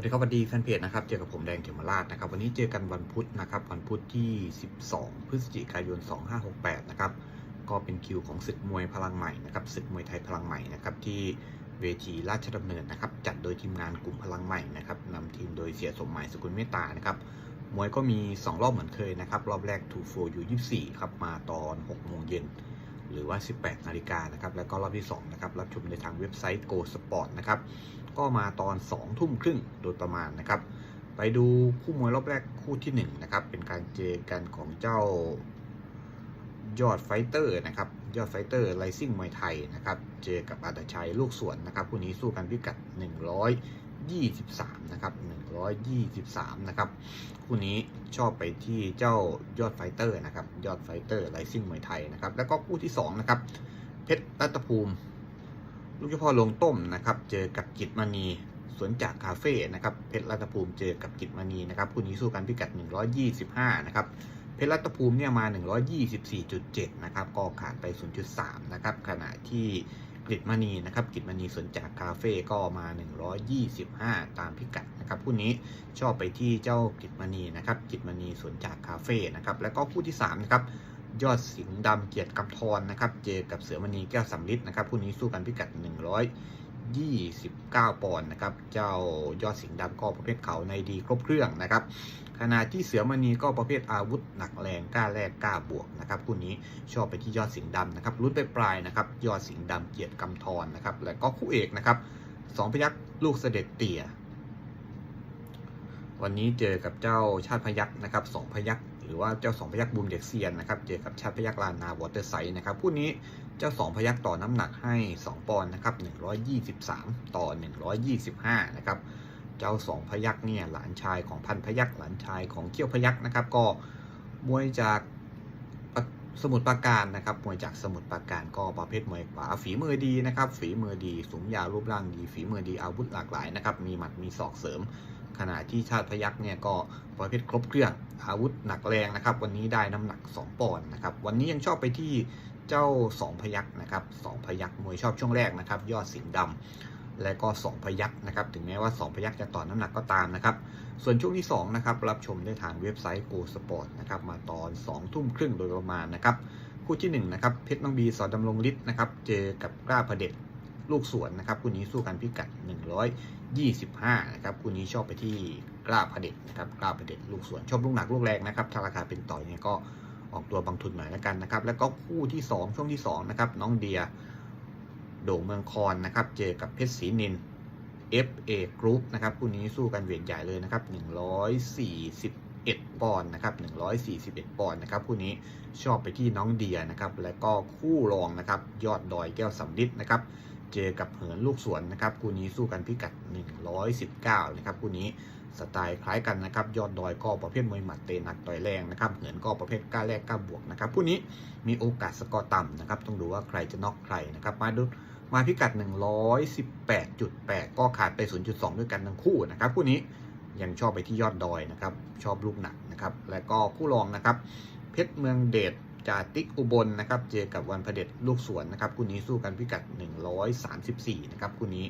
วัสดีครับวัสดีแฟนเพจนะครับเจอกับผมแดงเขมราชนะครับ วันนี้เจอกันวันพุธนะครับวันพุธที่ 12 พฤศจิกายน 2568 นะครับก็เป็นคิวของศึกมวยพลังใหม่นะครับศึกมวยไทยพลังใหม่นะครับที่เวทีราชดำเนินนะครับ จัดโดยทีมงานกลุ่มพลังใหม่นะครับนำทีมโดยเสียสมหมายสกุลเมตตานะครับมวยก็มี 2 รอบเหมือนเคยนะครับ รอบแรกทูโฟอยู่ 24 ครับมาตอน 6 โมงเย็น หรือว่า 18 นาฬิกานะครับแล้วก็รอบที่2นะครับรับชมในทางเว็บไซต์ Go Sport นะครับก็มาตอน 2 ทุ่มครึ่งโดยประมาณนะครับไปดูคู่มวยรอบแรกคู่ที่1นะครับเป็นการเจอกันของเจ้ายอดไฟเตอร์นะครับยอดไฟเตอร์ไลซิ่งมวยไทยนะครับเจอกับอาตชัยลูกสวนนะครับคู่นี้สู้กันพิกัด 123 นะครับ 123 นะครับ คู่นี้ชอบไปที่เจ้ายอดไฟเตอร์นะครับ ยอดไฟเตอร์ไลซิ่งมวยไทยนะครับ แล้วก็คู่ที่ 2 นะครับ เพชรรัตภูมิ ลูกเฉพาะลงต้มนะครับ เจอกับจิตมณีสวนจากคาเฟ่นะครับ เพชรรัตภูมิเจอกับจิตมณีนะครับ คู่นี้สู้กันพิกัด 125 นะครับเพชรรัตภูมิเนี่ยมา 124.7 นะครับ ก็ขาดไป 0.3 นะครับ ขณะที่ กฤตมณีนะครับกฤตมณีสวนจากคาเฟ่ก็มา 125 ตามพิกัดนะครับคู่นี้ชอบไปที่เจ้ากฤตมณีนะครับกฤตมณีสวนจากคาเฟ่นะครับแล้วก็คู่ที่3นะครับยอดสิงห์ดำเกียรติกำธรนะครับเจอกับเสือมณีแก้วสำลิดนะครับคู่นี้สู้กันพิกัด 100 29 ปอนด์นะครับ เจ้ายอดสิงห์ดำก็ประเภทเขาในดีครบเครื่องนะครับ ขณะที่เสือมณีก็ประเภทอาวุธหนักแรงกล้าแลกกล้าบวกนะครับคู่นี้ชอบไปที่ยอดสิงห์ดำนะครับลุ้นไปปลายนะครับ ยอดสิงห์ดำเกียรติกำธรนะครับ และก็คู่เอกนะครับสองพยักลูกเสด็จเตี่ยวันนี้เจอกับเจ้าชาติพยักนะครับสองพยักห รือว่าเจ้าสองพยักบูมเด็กเซียนนะครับเจอกับชาติพยักลานนาวอเตอร์ไซด์นะครับคู่นี้เจ้าสองพยักต่อน้ำหนักให้ 2 ปอนด์นะครับ123 ต่อ 125 นะครับเจ้าสองพยักเนี่ยหลานชายของพันพยักหลานชายของเขี้ยวพยักนะครับ ก็มวยจากสมุทรปราการนะครับมวยจากสมุทรปราการก็ประเภทมวยขวาฝีมือดีนะครับ ฝีมือดีสูงยาวรูปร่างดี ฝีมือดีอาวุธหลากหลายนะครับ มีหมัดมีศอกเสริม ขณะที่ชาติพยักเนี่ยก็ประเภทครบเครื่องอาวุธหนักแรงนะครับ วันนี้ได้น้ำหนัก 2ปอนด์นะครับ วันนี้ยังชอบไปที่เจ้า 2 พยักนะครับ2พยักมวยชอบช่วงแรกนะครับ ยอดสิงห์ดำและก็ 2 พยักนะครับ ถึงแม้ว่า 2 พยักจะต่อน้ำหนักก็ตามนะครับ ส่วนช่วงที่2นะครับรับชมได้ทางเว็บไซต์ Go Sport นะครับมาตอน 2 ทุ่มครึ่งโดยประมาณนะครับคู่ที่1นะครับเพชรน้องบีสอดำรงฤทธิ์นะครับเจอกับกล้าพระเด็จ ลูกสวนนะครับคู่นี้สู้กันพิกัด 125 นะครับคู่นี้ชอบไปที่กล้าพเด็จนะครับกล้าพเด็จลูกสวนชอบลูกหนักลูกแรงนะครับถ้าราคาเป็นต่อยเนี่ยก็ออกตัวบางทุนหน่อยแล้วกันนะครับแล้วก็คู่ที่ 2 ช่วงที่ 2 นะครับ น้องเดีย โด่งเมืองคอนนะครับ เจอกับเพชรศรีนิน FA Group นะครับคู่นี้สู้กันเวทใหญ่เลยนะครับ 141 ปอนด์นะครับ 141 ปอนด์นะครับคู่นี้ชอบไปที่น้องเดียนะครับ และก็คู่รองนะครับ ยอดดอยแก้วสำลิดนะครับ เจอกับเหินลูกสวนนะครับคู่นี้สู้กันพิกัด 119 นะครับคู่นี้สไตล์คล้ายกันนะครับ ยอดดอยก็ประเภทมวยหมัดเตะหนักต่อยแรงนะครับเหินก็ประเภทกล้าแลกกล้าบวกนะครับคู่นี้มีโอกาสสกอร์ต่ำนะครับ ต้องดูว่าใครจะน็อกใครนะครับ มาดูมาพิกัด 118.8 ก็ขาดไป 0.2 ด้วยกันทั้งคู่นะครับคู่นี้ยังชอบไปที่ยอดดอยนะครับ ชอบลูกหนักนะครับ และก็คู่รองนะครับ เพชรเมืองเดช จาติกอุบลนะครับ เจอกับวันพเดชลูกสวนนะครับคู่นี้สู้กันพิกัด 134 นะครับคู่นี้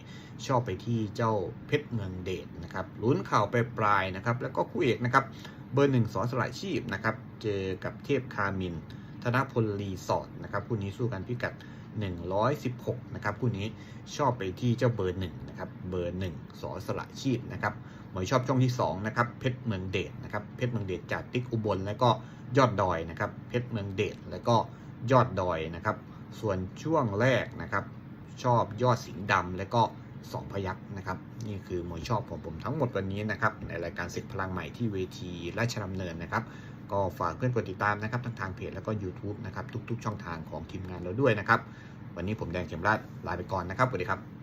ชอบไปที่เจ้าเพชรเมืองเดชนะครับลุ้นข่าไปปลายนะครับ แล้วก็คู่เอกนะครับ เบอร์หนึ่งสอสลายชีพนะครับ เจอกับเทพคามิน ธนพลรีสอร์ทนะครับคู่นี้สู้กันพิกัด 116 นะครับคู่นี้ชอบไปที่เจ้าเบอร์หนึ่งนะครับ เบอร์หนึ่งสอสละชีพนะครับ หมวยชอบช่องที่2นะครับเพชรเมืองเดชนะครับเพชรเมืองเดชจากติ๊กอุบลแล้วก็ยอดดอยนะครับเพชรเมืองเดชแล้วก็ยอดดอยนะครับ ส่วนช่วงแรกนะครับ ชอบยอดสิงห์ดำแล้วก็สองพยักนะครับ นี่คือมวยชอบของผมทั้งหมดวันนี้นะครับ ในรายการศึกพลังใหม่ที่เวทีราชดำเนินนะครับ ก็ฝากเพื่อนกดติดตามนะครับทั้งทางเพจแล้วก็ YouTube นะครับ ทุกๆ ช่องทางของทีมงานเราด้วยนะครับ วันนี้ผมแดงเข็มราชลาไปก่อนนะครับสวัสดีครับ